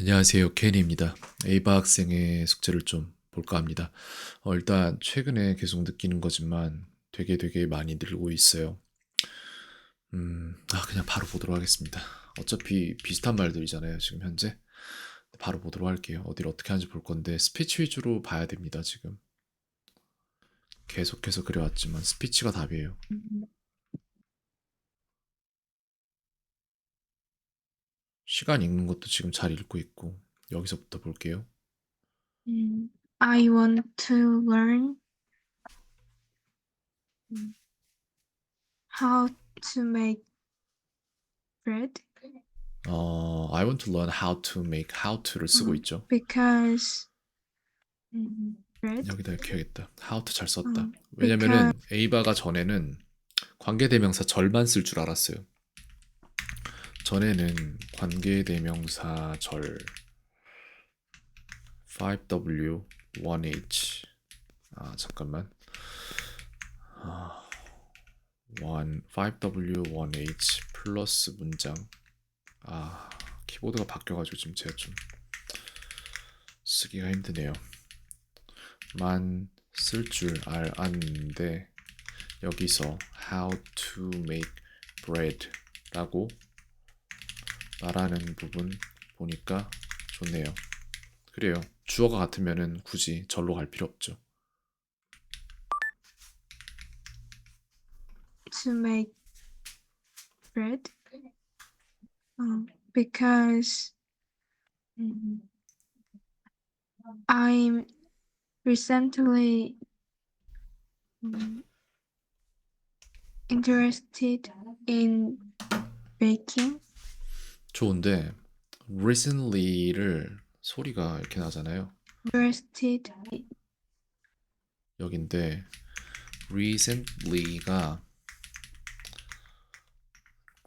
안녕하세요. 케니입니다. 에이바 학생의 숙제를 좀 볼까 합니다. 어, 일단 최근에 계속 느끼는 거지만 되게 되게 많이 늘고 있어요. 음, 아, 그냥 바로 보도록 하겠습니다. 어차피 비슷한 말들이잖아요. 지금 현재. 바로 보도록 할게요. 어디를 어떻게 하는지 볼 건데 스피치 위주로 봐야 됩니다. 지금. 계속해서 그려왔지만 스피치가 답이에요. 시간 읽는 것도 지금 잘 읽고 있고 여기서부터 볼게요. Mm, I want to learn mm, how to make bread 어, I want to learn how to make how to를 쓰고 음. 있죠. because mm, bread 여기다 이렇게 해야겠다. how to 잘 썼다. 음, 왜냐면은 에이바가 전에는 관계대명사 절만 쓸 줄 알았어요. 전에는 관계대명사 절 5W 1H 아 잠깐만. 아, 1 5W 1H 플러스 문장. 아 키보드가 바뀌어가지고 지금 제가 좀 쓰기가 힘드네요. 만 쓸 줄 알았는데 여기서 how to make bread 라고 말하는 부분 보니까 좋네요. 그래요. 주어가 같으면은 굳이 절로 갈 필요 없죠. to make bread um, because mm, I'm recently mm, interested in baking. 좋은데 recently를 소리가 이렇게 나잖아요. Interested 여긴데 recently가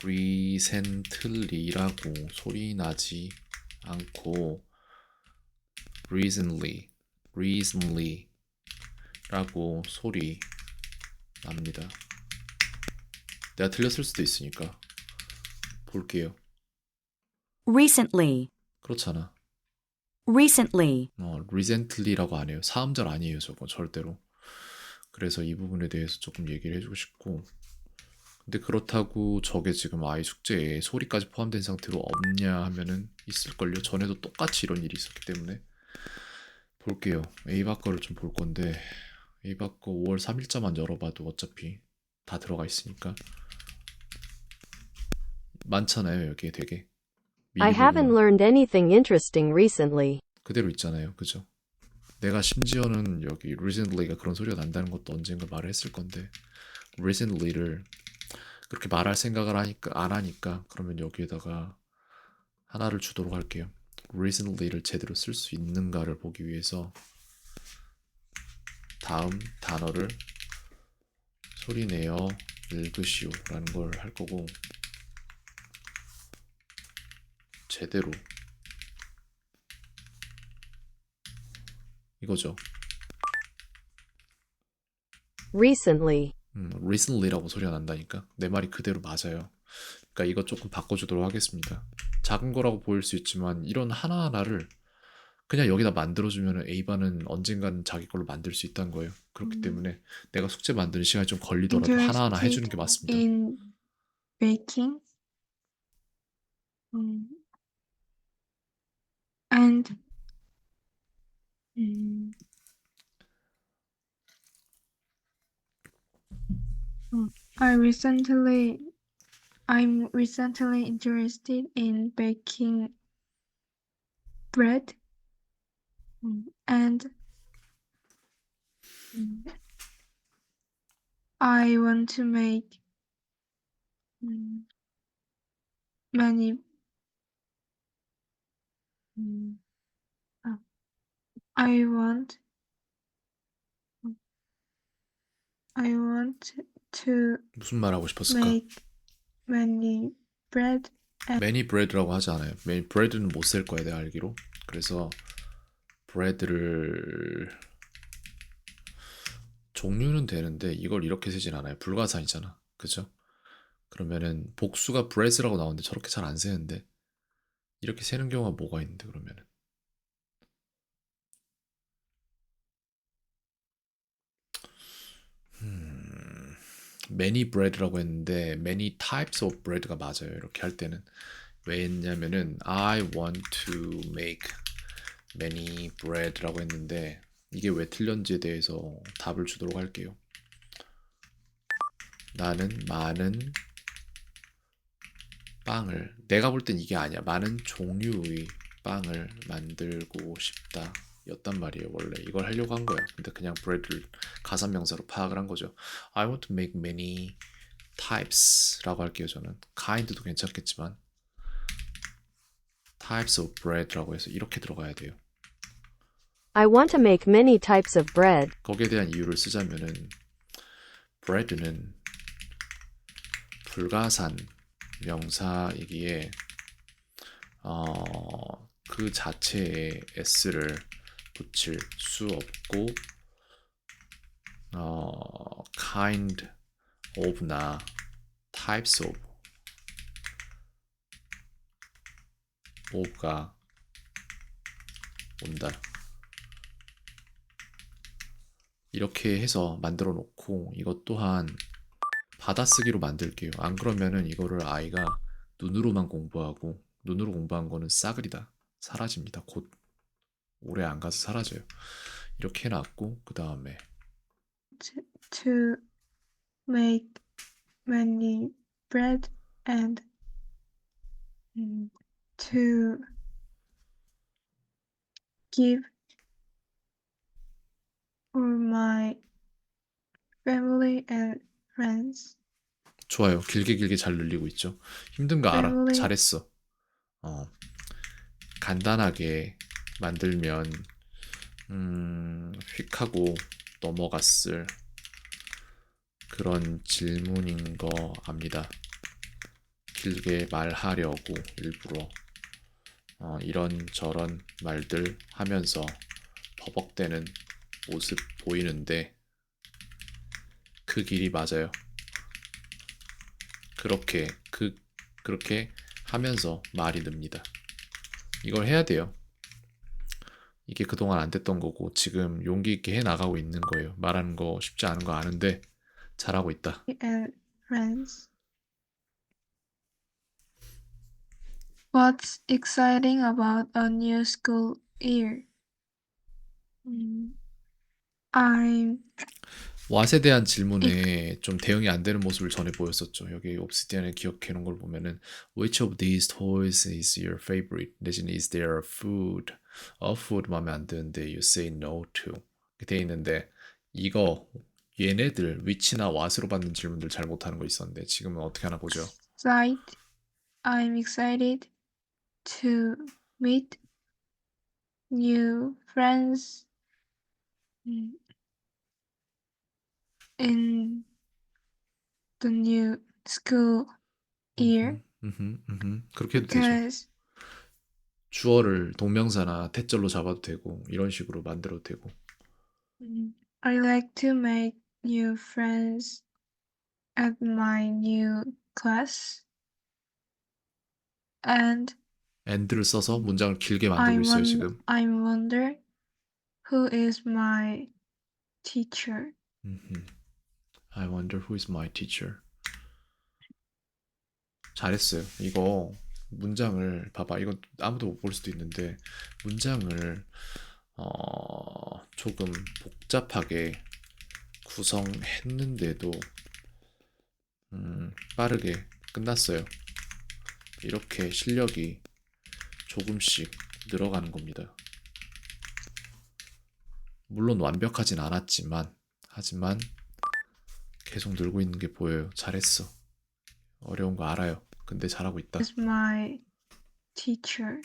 recently라고 소리 나지 않고 recently, recently라고 소리 납니다. 내가 틀렸을 수도 있으니까 볼게요. Recently, 그렇잖아. recently, 어, recently라고 안 해요. 사음절 아니에요, 저거 절대로. 그래서 이 부분에 대해서 조금 얘기를 해주고 싶고. 근데 그렇다고 저게 지금 아이 숙제에 소리까지 포함된 상태로 없냐 하면은 있을걸요. 전에도 똑같이 이런 일이 있었기 때문에 볼게요. A바 거를 좀 볼 건데 A바 거 5월 3일자만 열어봐도 어차피 다 들어가 있으니까 많잖아요 여기에 되게 I haven't learned anything interesting recently. 그대로 있잖아요. 그죠? 내가 심지어는 여기 recently가 그런 소리가 난다는 것도 언젠가 말을 했을 건데 recently를 그렇게 말할 생각을 하니까 안 하니까 그러면 여기에다가 하나를 주도록 할게요. recently를 제대로 쓸 수 있는가를 보기 위해서 다음 단어를 소리내어 읽으시오라는 걸 할 거고 제대로 이거죠. Recently. 음, recently라고 소리가 난다니까 내 말이 그대로 맞아요. 그러니까 이거 조금 바꿔주도록 하겠습니다. 작은 거라고 보일 수 있지만 이런 하나하나를 그냥 여기다 만들어주면 A반은 언젠가는 자기 걸로 만들 수 있다는 거예요. 그렇기 음. 때문에 내가 숙제 만드는 시간이 좀 걸리더라도 하나하나 해주는 게 맞습니다. in baking. Um, and mm, I recently I'm recently interested in baking bread. And I want to make mm, many mm, uh, I want I want to 무슨 말 하고 싶었을까? make many bread many bread라고 하지 않아요. many bread는 못 쓸 거야 내가 알기로. 그래서 bread를 종류는 되는데 이걸 이렇게 쓰진 않아요. 불가사이잖아. 그죠? 그러면은 복수가 bread라고 나오는데 저렇게 잘안 쓰는데 이렇게 세는 경우가 뭐가 있는데 그러면은 음, many bread라고 했는데 many types of bread가 맞아요. 이렇게 할 때는 왜 했냐면은 I want to make many bread라고 했는데 이게 왜 틀렸는지에 대해서 답을 주도록 할게요. 나는 많은 빵을 내가 볼 땐 이게 아니야. 많은 종류의 빵을 만들고 싶다. 였단 말이에요. 원래 이걸 하려고 한 거예요. 근데 그냥 bread를 가산명사로 파악을 한 거죠. I want to make many types라고 할게요. 저는 kind도 괜찮겠지만 types of bread라고 해서 이렇게 들어가야 돼요. I want to make many types of bread. 거기에 대한 이유를 쓰자면은 bread는 불가산 명사이기에 어, 그 자체에 s를 붙일 수 없고 어, kind of나 types of of가 온다. 이렇게 해서 만들어 놓고 이것 또한 받아쓰기로 만들게요. 안 그러면은 이거를 아이가 눈으로만 공부하고 눈으로 공부한 거는 싸그리다. 사라집니다. 곧 오래 안 가서 사라져요. 이렇게 해놨고 그 다음에 to, to make many bread and mm, to give for my family and friends. 좋아요. 길게 길게 잘 늘리고 있죠. 힘든 거 알아. family. 잘했어. 어, 간단하게 만들면 음, 휙 하고 넘어갔을 그런 질문인 거 압니다. 길게 말하려고 일부러 어, 이런 저런 말들 하면서 버벅대는 모습 보이는데 그 길이 맞아요. 그렇게 그 그렇게 하면서 말이 늡니다. 이걸 해야 돼요. 이게 그동안 안 됐던 거고 지금 용기 있게 해 나가고 있는 거예요. 말하는 거 쉽지 않은 거 아는데 잘하고 있다. friends. What's exciting about a new school year? Mm, I'm 왓에 대한 질문에 좀 대응이 안 되는 모습을 전에 보였었죠. 여기 옵시디안에 기억해 놓은 걸 보면은 Which of these toys is your favorite? 내지는 Is there a food? A food 마음에 안 드는데 You say no to 이렇게 돼 있는데 이거 얘네들 위치나 왓으로 받는 질문들 잘 못하는 거 있었는데 지금은 어떻게 하나 보죠. excited. I'm excited to meet new friends mm, in the new school year 음흠, 음흠. 그렇게 해도 되죠. because 주어를 동명사나 태절로 잡아도 되고 이런 식으로 만들어도 되고 mm, I like to make new friends at my new class and and를 써서 문장을 길게 I 만들고 있어요 won- 지금. I wonder who is my teacher. 음흠. I wonder who is my teacher. 잘했어요. 이거 문장을 봐봐. 이건 아무도 못 볼 수도 있는데 문장을 어, 조금 복잡하게 구성했는데도 음, 빠르게 끝났어요. 이렇게 실력이 조금씩 늘어가는 겁니다. 물론 완벽하진 않았지만 하지만 계속 늘고 있는 게 보여요. 잘했어. 어려운 거 알아요. 근데 잘하고 있다. Is my teacher.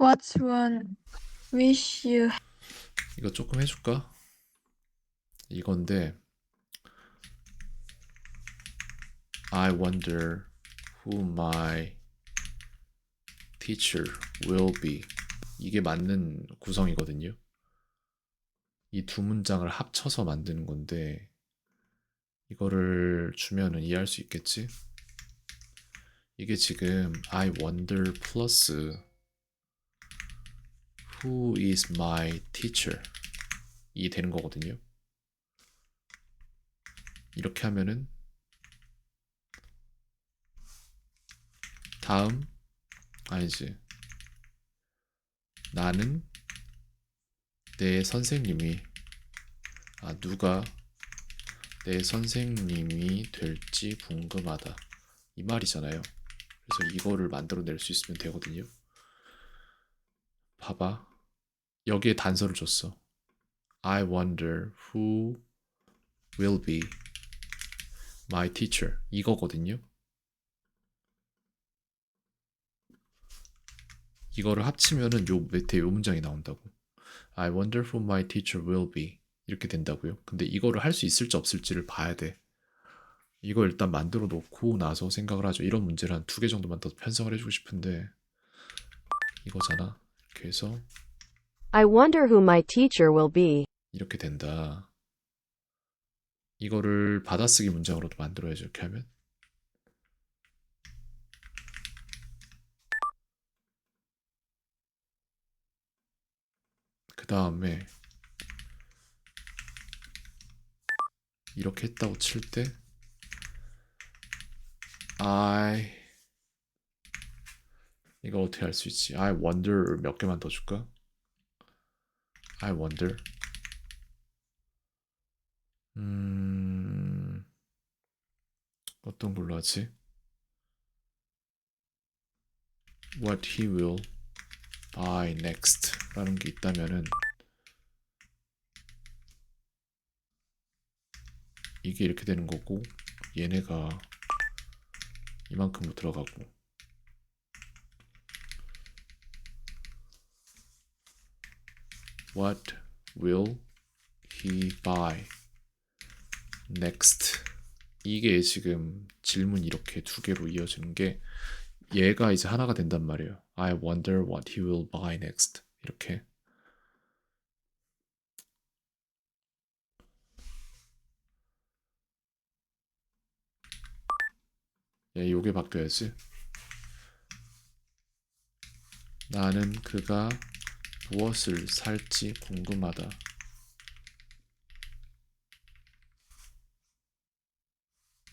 What's one wish you 이거 조금 해줄까? 이건데 I wonder who my teacher will be. 이게 맞는 구성이거든요. 이 두 문장을 합쳐서 만드는 건데 이거를 주면은 이해할 수 있겠지? 이게 지금 I wonder 플러스 Who is my teacher? 이게 되는 거거든요. 이렇게 하면은 다음 아니지 나는 내 선생님이 아 누가 내 선생님이 될지 궁금하다 이 말이잖아요. 그래서 이거를 만들어낼 수 있으면 되거든요. 봐봐 여기에 단서를 줬어. I wonder who will be my teacher 이거거든요. 이거를 합치면은 요 밑에 요 문장이 나온다고. I wonder who my teacher will be 이렇게 된다고요. 근데 이거를 할 수 있을지 없을지를 봐야 돼. 이거 일단 만들어 놓고 나서 생각을 하죠. 이런 문제를 한 두 개 정도만 더 편성을 해주고 싶은데 이거잖아. 이렇게 해서 I wonder who my teacher will be. 이렇게 된다. 이거를 받아쓰기 문장으로도 만들어야죠. 이렇게 하면. 다음에 이렇게 했다고 칠 때 I 이거 어떻게 할 수 있지? I wonder 몇 개만 더 줄까? I wonder 음, 어떤 걸로 하지? What he will buy next 라는 게 있다면은 이게 이렇게 되는 거고 얘네가 이만큼으로 들어가고 What will he buy next? 이게 지금 질문 이렇게 두 개로 이어지는 게 얘가 이제 하나가 된단 말이에요. I wonder what he will buy next 이렇게 야, 요게 바뀌어야지. 나는 그가 무엇을 살지 궁금하다.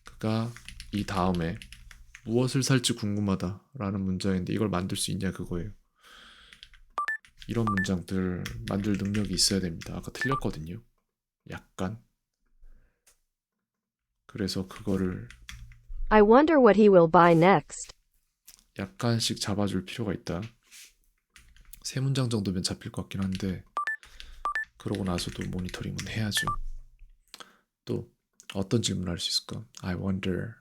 그가 이 다음에 무엇을 살지 궁금하다라는 문장인데 이걸 만들 수 있냐 그거예요. 이런 문장들 만들 능력이 있어야 됩니다. 아까 틀렸거든요. 약간. 그래서 그거를 I wonder what he will buy next. 약간씩 잡아줄 필요가 있다. 세 문장 정도면 잡힐 것 같긴 한데 그러고 나서도 모니터링은 해야죠. 또 어떤 질문을 할 수 있을까? I wonder.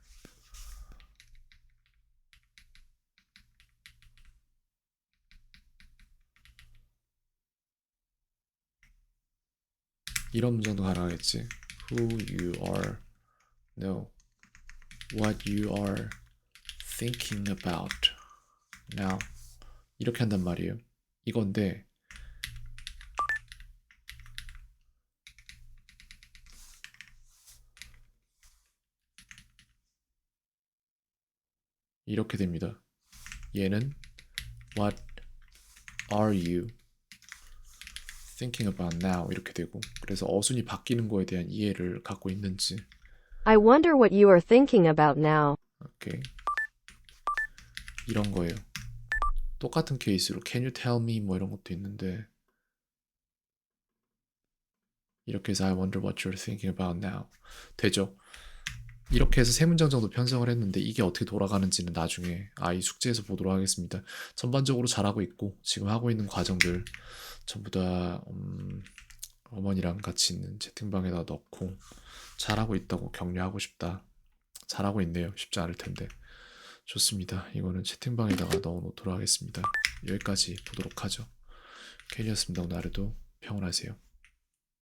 이런 문장도 가능하겠지. Who you are. No. What you are thinking about now. 이렇게 한단 말이에요. 이건데 이렇게 됩니다. 얘는 What are you thinking about now 이렇게 되고 그래서 어순이 바뀌는 거에 대한 이해를 갖고 있는지 I wonder what you are thinking about now. 오케이 이런 거예요. 똑같은 케이스로 Can you tell me 뭐 이런 것도 있는데 이렇게 해서 I wonder what you're thinking about now 되죠. 이렇게 해서 세 문장 정도 편성을 했는데 이게 어떻게 돌아가는지는 나중에 아이 숙제에서 보도록 하겠습니다. 전반적으로 잘하고 있고 지금 하고 있는 과정들 전부 다 음, 어머니랑 같이 있는 채팅방에다 넣고 잘하고 있다고 격려하고 싶다. 잘하고 있네요. 쉽지 않을 텐데. 좋습니다. 이거는 채팅방에다가 넣어 놓도록 하겠습니다. 여기까지 보도록 하죠. 캐리였습니다. 오늘 하루도 평온하세요.